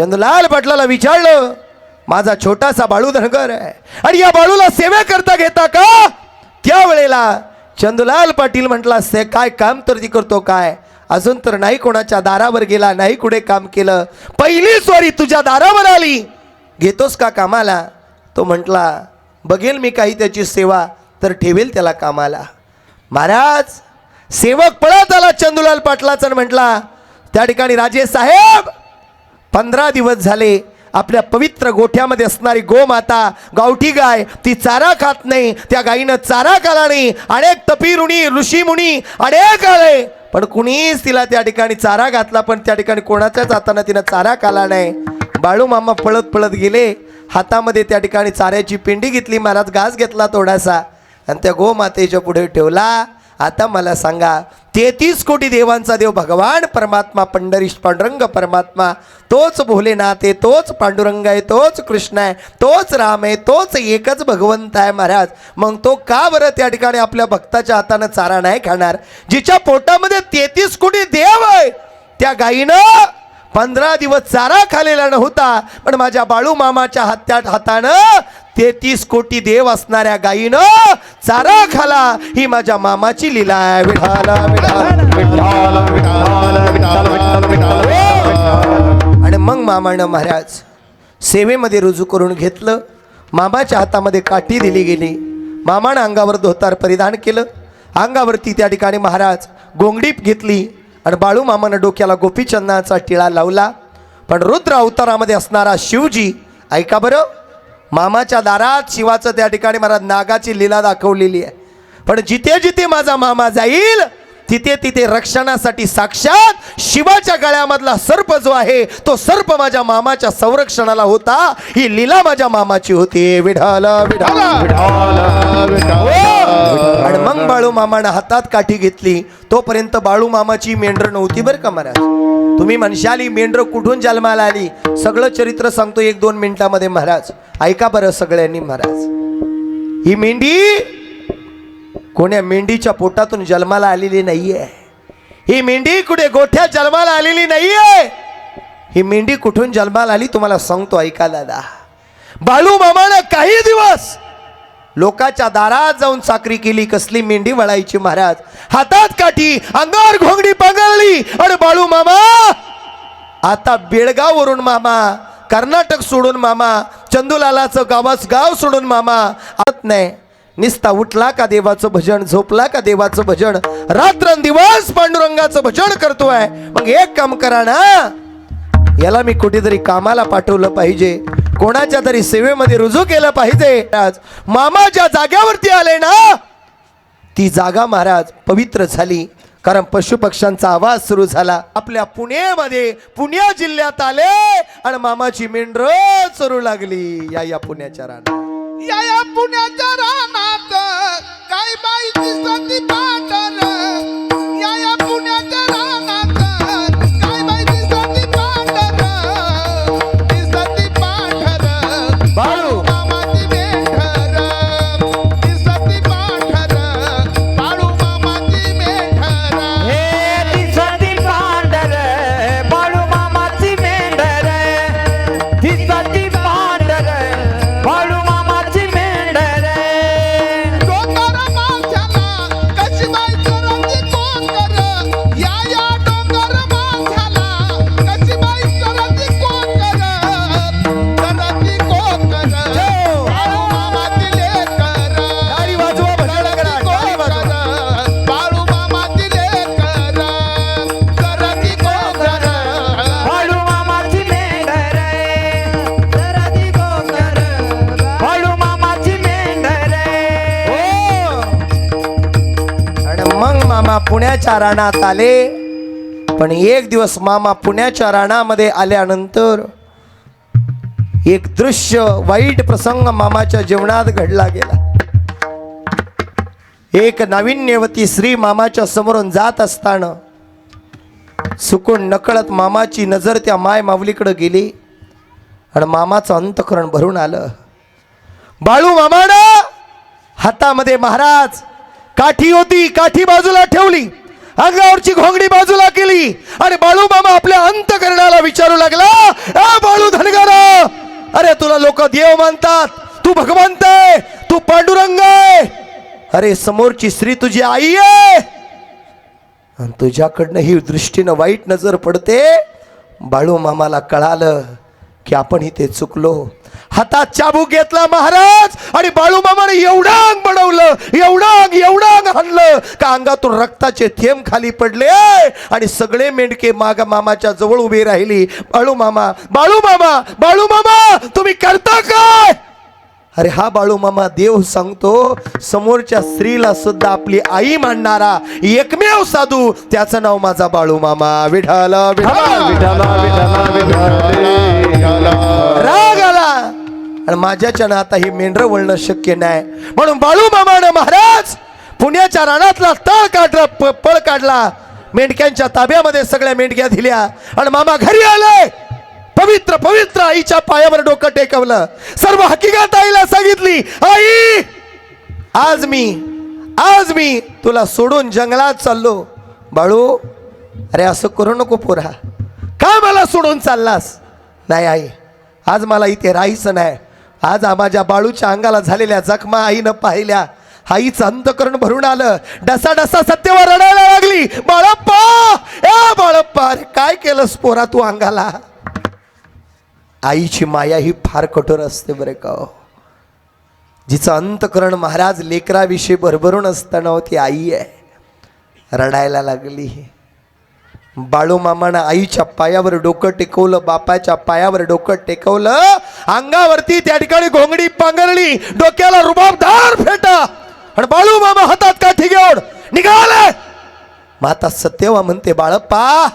चंदलाल पाटलाला विचारलं माझा छोटासा बाळू धनगर आहे. आणि या बाळूला सेवा करता घेता का? त्यावेळेला चंदलाल पाटील म्हटला से काय काम तर ती करतो काय? अजून तर नाही कोणाच्या दारावर गेला नाही कुठे काम केलं. पहिली स्वारी तुझ्या दारावर आली. घेतोस का कामाला? तो म्हटला बघेल मी काही त्याची सेवा तर ठेवेल त्याला कामाला. महाराज सेवक पळत आला चंदुलाल पाटलाचा म्हटला त्या ठिकाणी राजे साहेब पंधरा दिवस झाले आपल्या पवित्र गोठ्यामध्ये असणारी गोमाता गावठी गाय ती चारा खात नाही त्या गायीनं चारा खाला नाही अनेक तपी ऋणी ऋषी अनेक आले. पण कुणीच तिला त्या ठिकाणी चारा घातला पण त्या ठिकाणी कोणाच्याच हातानं तिनं चारा खाला नाही. बाळू मामा पळत पळत गेले हातामध्ये त्या ठिकाणी चाऱ्याची पिंडी घेतली महाराज घास घेतला थोडासा आणि त्या गोमातेच्या पुढे ठेवला. आता मला सांगा तेहतीस कोटी देवांचा देव भगवान परमात्मा पंढरीश पांडुरंग परमात्मा तोच भोलेनाथ आहे तोच पांडुरंग आहे तोच कृष्ण आहे तोच राम आहे तोच एकच भगवंत आहे महाराज. मग तो का बरं त्या ठिकाणी आपल्या भक्ताच्या हातानं चारा नाही खाणार? जिच्या पोटामध्ये तेहतीस कोटी देव आहे त्या गायीनं पंधरा दिवस चारा खालेला नव्हता पण माझ्या बाळू मामाच्या हात्या हातानं तेहतीस कोटी देव असणाऱ्या गायीनं चारा खाला. ही माझ्या मामाची लिला आहे. विठाला आणि मग मामानं महाराज सेवेमध्ये रुजू करून घेतलं. मामाच्या हातामध्ये काठी दिली गेली. मामानं अंगावर धोतार परिधान केलं. अंगावरती त्या ठिकाणी महाराज गोंगडी घेतली आणि बाळू मामानं डोक्याला गोपीचंदाचा टिळा लावला. पण रुद्र अवतारामध्ये असणारा शिवजी ऐका बरं. मामाच्या दारात शिवाचं त्या ठिकाणी महाराज नागाची लीला दाखवलेली आहे. पण जिथे जिथे माझा मामा जाईल तिथे तिथे रक्षणासाठी साक्षात शिवाच्या गळ्यामधला सर्प जो आहे तो सर्प माझ्या मामाच्या संरक्षणाला होता. ही लीला माझ्या मामाची होती. विढाल विढाल आणि मग बाळू मामानं हातात काठी घेतली. तोपर्यंत बाळू मामाची मेंढर नव्हती बरं का महाराज? तुम्ही म्हणशाली मेंढर कुठून जन्माला आली? सगळं चरित्र सांगतो एक दोन मिनिटामध्ये महाराज. ऐका बरं सगळ्यांनी महाराज. ही मेंढी कोण्या मेंढीच्या पोटातून जन्माला आलेली नाहीये? ही मेंढी कुठे गोठ्या जन्माला आलेली नाहीये? ही मेंढी कुठून जन्माला आली तुम्हाला सांगतो ऐका दादा. बाळू मामानं काही दिवस लोकाच्या दारात जाऊन चाकरी केली कसली मेंढी वळायची महाराज. हातात काठी अंगावर घोंगडी पगळली आणि बाळू मामा! आता बेळगाववरून मामा कर्नाटक सोडून मामा चंदुलालाचं गावाच गाव सोडून मामा. आत नाही. निस्ता उठला का देवाचं भजन झोपला का देवाचं भजन? रात्रंदिवस पांडुरंगाचं भजन करतोय. मग एक काम करा ना. याला मी कुठेतरी कामाला पाठवलं पाहिजे. कोणाच्या तरी सेवेमध्ये रुजू केलं पाहिजे. आज मामा ज्या जाग्यावरती आले ना? ती जागा महाराज पवित्र झाली. कारण पशुपक्ष्यांचा आवाज सुरू झाला. आपल्या पुण्यामध्ये पुण्या जिल्ह्यात आले आणि मामाची मेंढर चरू लागली. या या पुण्याच्या रानात. या या पुण्याच्या रानात काय बाई दिसत पुण्याच्या रानात आले. पण एक दिवस मामा पुण्याच्या रानामध्ये आल्यानंतर एक दृश्य वाईट प्रसंग मामाच्या जीवनात घडला गेला. एक नाविन्यवती श्री मामाच्या समोरून जात असताना सुकून नकळत मामाची नजर त्या माय माऊलीकडे गेली आणि मामाचं अंतकरण भरून आलं. बाळू मामानं हातामध्ये महाराज काठी होती काठी बाजूला ठेवली. अंगावरची घोंगडी बाजूला केली. आणि बाळू मामा आपल्या अंतकरणाला विचारू लागला "ए बाळू धनगर अरे तुला लोक देव मानतात. तू भगवंत आहे तू पांडुरंग आहे. अरे समोरची स्त्री तुझी आई आहे. आणि तुझ्याकडनं ही दृष्टीनं वाईट नजर पडते. बाळू मामाला कळालं की आपण इथे चुकलो. हातात चाबूक घेतला महाराज आणि बाळूमामाने एवढं अंग बनवलं एवढं अंग एवढं अंग हाणलं का अंगातून रक्ताचे थेंब खाली पडले आणि सगळे मेंढके माग मामाच्या जवळ उभे राहिली. बाळू मामा बाळू मामा बाळू मामा तुम्ही करता काय? अरे हा बाळू मामा देव सांगतो समोरच्या स्त्रीला सुद्धा आपली आई मानणारा एकमेव साधू त्याचं नाव माझा बाळू मामा. विठाल राग आला. आणि माझ्याच्यानं आता ही मेंढर वळणं शक्य नाही. म्हणून बाळू मामानं महाराज पुण्याच्या रानातला तळ काढला पळ काढला. मेंढक्यांच्या ताब्यामध्ये सगळ्या मेंढक्या दिल्या. आणि मामा घरी आले. पवित्र पवित्र आईच्या पायावर डोकं टेकवलं. सर्व हकीकत आईला सांगितली आई आज मी आज मी तुला सोडून जंगलात चाललो. बाळू अरे असं करू नको पोरा. का मला सोडून चाललास? नाही आई. आज मला इथे राहायचं नाही. आज माझ्या बाळूच्या अंगाला झालेल्या जखमा आईनं पाहिल्या. आईचं अंतकरण भरून आलं. डसा डसा सत्यवर रडायला लागली. बाळप्पा ए बाळप्पा अरे काय केलंस पोरा तू अंगाला? आईची माया ही फार कठोर असते बरे का हो. जिचं अंतकरण महाराज लेकराविषयी भरभरून असताना हो, ती आई आहे. रडायला लागली. बाळूमामानं आईच्या पायावर डोकं टेकवलं बापाच्या पायावर डोकं टेकवलं अंगावरती त्या ठिकाणी घोंगडी पांघरली डोक्याला रुबाबदार फेटा. आणि बाळू मामा हातात काठी घेऊन निघाले. माता सत्यवा म्हणते बाळप्पा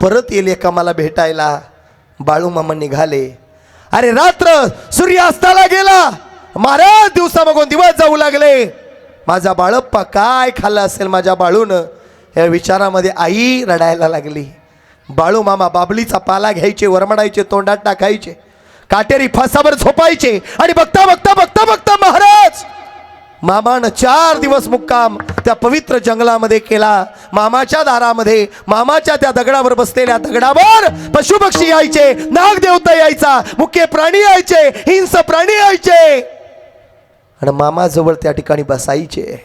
परत येईल एका मला भेटायला. बाळूमामा निघाले. अरे रात्र सूर्यास्ताला गेला. महाराज दिवसा मागून दिवस जाऊ लागले. माझा बाळप्पा काय खाल्लं असेल माझ्या बाळूनं? या विचारामध्ये आई रडायला लागली. बाळू मामा बाबलीचा पाला घ्यायचे वरमडायचे तोंडात टाकायचे काटेरी फासावर झोपायचे. आणि बघता बघता बघता बघता महाराज मामानं चार दिवस मुक्काम त्या पवित्र जंगलामध्ये केला. मामाच्या दारामध्ये मामाच्या त्या दगडावर बसलेल्या दगडावर पशुपक्षी यायचे नाग देवता यायचा मुख्य प्राणी यायचे हिंस प्राणी यायचे. आणि मामाजवळ त्या ठिकाणी बसायचे.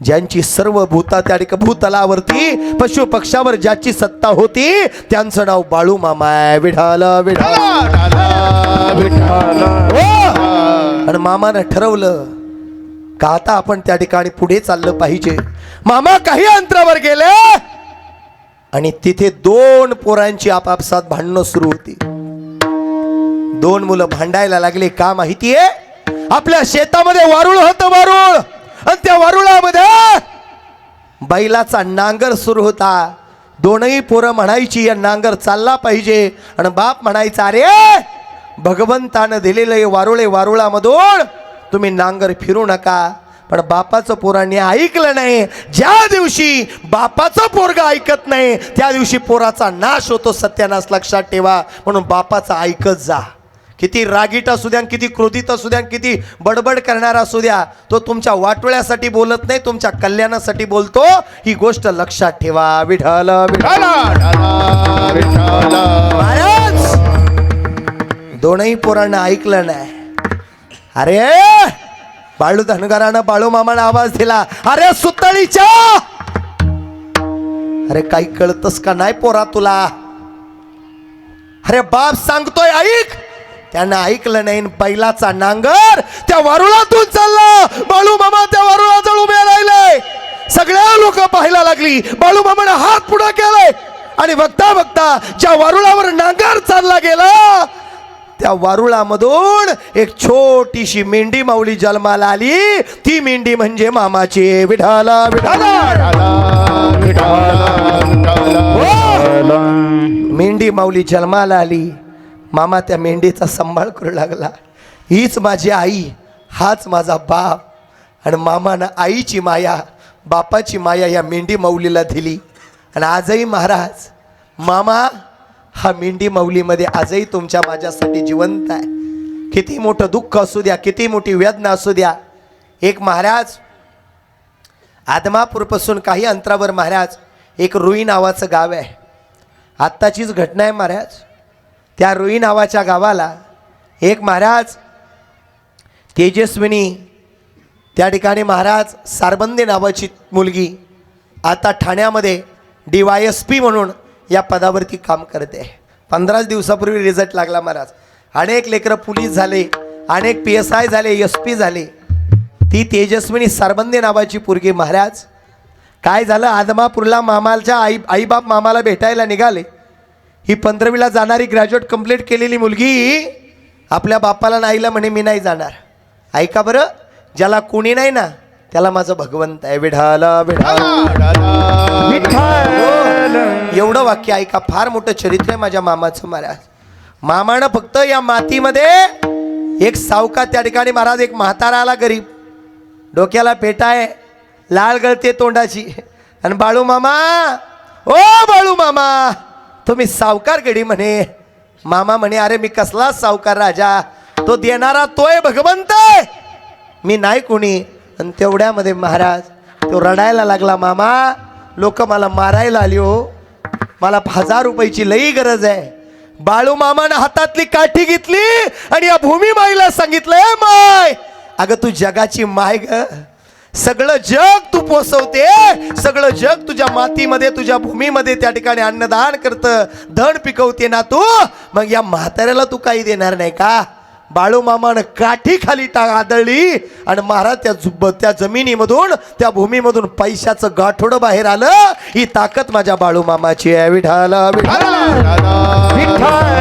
ज्यांची सर्व भूता त्या ठिकाणी भूतलावरती पशु पक्षावर ज्याची सत्ता होती त्यांचं नाव बाळू मामा आहे. विढाल विढाल आणि मामानं ठरवलं का आता आपण त्या ठिकाणी पुढे चाललं पाहिजे? मामा काही अंतरावर गेले? आणि तिथे दोन पोरांची आपापसात भांडणं सुरू होती. दोन मुलं भांडायला लागले. का माहितीये? आपल्या शेतामध्ये वारुळ होतं वारुळ. आणि त्या वारुळामध्ये बैलाचा नांगर सुरू होता. दोनही पोरं म्हणायची या नांगर चालला पाहिजे. आणि बाप म्हणायचा अरे भगवंतानं दिलेलं हे वारुळे वारुळामधून तुम्ही नांगर फिरू नका पण बापाचं पोरांनी ऐकलं नाही. ज्या दिवशी बापाचं पोरग ऐकत नाही त्या दिवशी पोराचा नाश होतो सत्यानाश लक्षात ठेवा. म्हणून बापाचं ऐकत जा. किती रागीट असू द्या किती क्रोधित असू द्या किती बडबड करणारा असू द्या तो तुमच्या वाटोळ्यासाठी बोलत नाही तुमच्या कल्याणासाठी बोलतो. ही गोष्ट लक्षात ठेवा. विठल महाराज! दोनही पोरांना ऐकलं नाही. अरे बाळू धनगरानं बाळू मामानं आवाज दिला. अरे सुतळीच्या! अरे काही कळतस का नाही पोरा तुला? अरे बाप सांगतोय ऐक! त्यानं ऐकलं नाही बैलाचा नांगर त्या वारुळातून चालला. बाळू मामा त्या वारुळाजवळ उभे राहिलाय सगळ्या लोक पाहायला लागली. बाळू मामानं हात पुढा केलाय. आणि बघता बघता ज्या वारुळावर नांगर चालला गेला त्या वारुळामधून एक छोटीशी मेंढी माऊली जन्माला आली. ती मेंढी म्हणजे मामाची विठाला विठाला हो! मेंढी माऊली जन्माला आली. मामा त्या मेंढीचा सांभाळ करू लागला. हीच माझी आई हाच माझा बाप आणि मामानं आईची माया बापाची माया या मेंढी माऊलीला दिली. आणि आजही महाराज मामा हा मेंढी माऊलीमध्ये आजही तुमच्या माझ्यासाठी जिवंत आहे. किती मोठं दुःख असू द्या किती मोठी वेदना असू द्या. एक महाराज आदमापूरपासून काही अंतरावर महाराज एक रुई नावाचं गाव आहे. आत्ताचीच घटना आहे महाराज. त्या रुई नावाच्या गावाला एक महाराज तेजस्विनी त्या ठिकाणी महाराज सारबंदे नावाची मुलगी आता ठाण्यामध्ये डी वाय एस पी म्हणून या पदावरती काम करते. पंधराच दिवसापूर्वी रिझल्ट लागला महाराज. अनेक लेकरं पोलीस झाले अनेक पी एस आय झाले एस पी झाले. ती तेजस्विनी सरबंदे नावाची पोरगी महाराज. काय झालं? आदमापूरला मामालच्या आई आईबाप मामाला भेटायला निघाले. ही पंधरावीला जाणारी ग्रॅज्युएट कंप्लीट केलेली मुलगी आपल्या बापाला नाहीला म्हणे मी नाही जाणार. ऐका बरं ज्याला कोणी नाही ना त्याला माझं भगवंत आहे. विढाला विढाला. एवढं वाक्य ऐका फार मोठं चरित्र आहे माझ्या मामाचं महाराज. मामानं फक्त या मातीमध्ये एक सावका त्या ठिकाणी महाराज एक म्हातारा आला गरीब. डोक्याला पेटा आहे लाल गळते तोंडाची. आणि बाळू मामा ओ बाळू मामा तुम्ही सावकार गडी म्हणे. मामा म्हणे अरे मी कसला सावकार राजा? तो देणारा तोय भगवंत. मी नाही कोणी. आणि तेवढ्यामध्ये महाराज तो रडायला लागला मामा लोक मला मारायला आली हो. मला हजार रुपयाची लई गरज आहे. बाळू मामानं हातातली काठी घेतली आणि या भूमी माईला सांगितलंय माय अगं तू जगाची माय ग. सगळं जग तू पोसवते. सगळं जग तुझ्या मातीमध्ये तुझ्या भूमीमध्ये त्या ठिकाणी अन्नदान करतं. धन पिकवते ना तू. मग या म्हाताऱ्याला तू काही देणार नाही का? बाळूमामानं काठी खाली टाक आदळली आणि महाराज त्या जुब त्या जमिनीमधून त्या भूमीमधून पैशाचं गाठोडं बाहेर आलं. ही ताकद माझ्या बाळूमामाची आहे. विठाला विठाला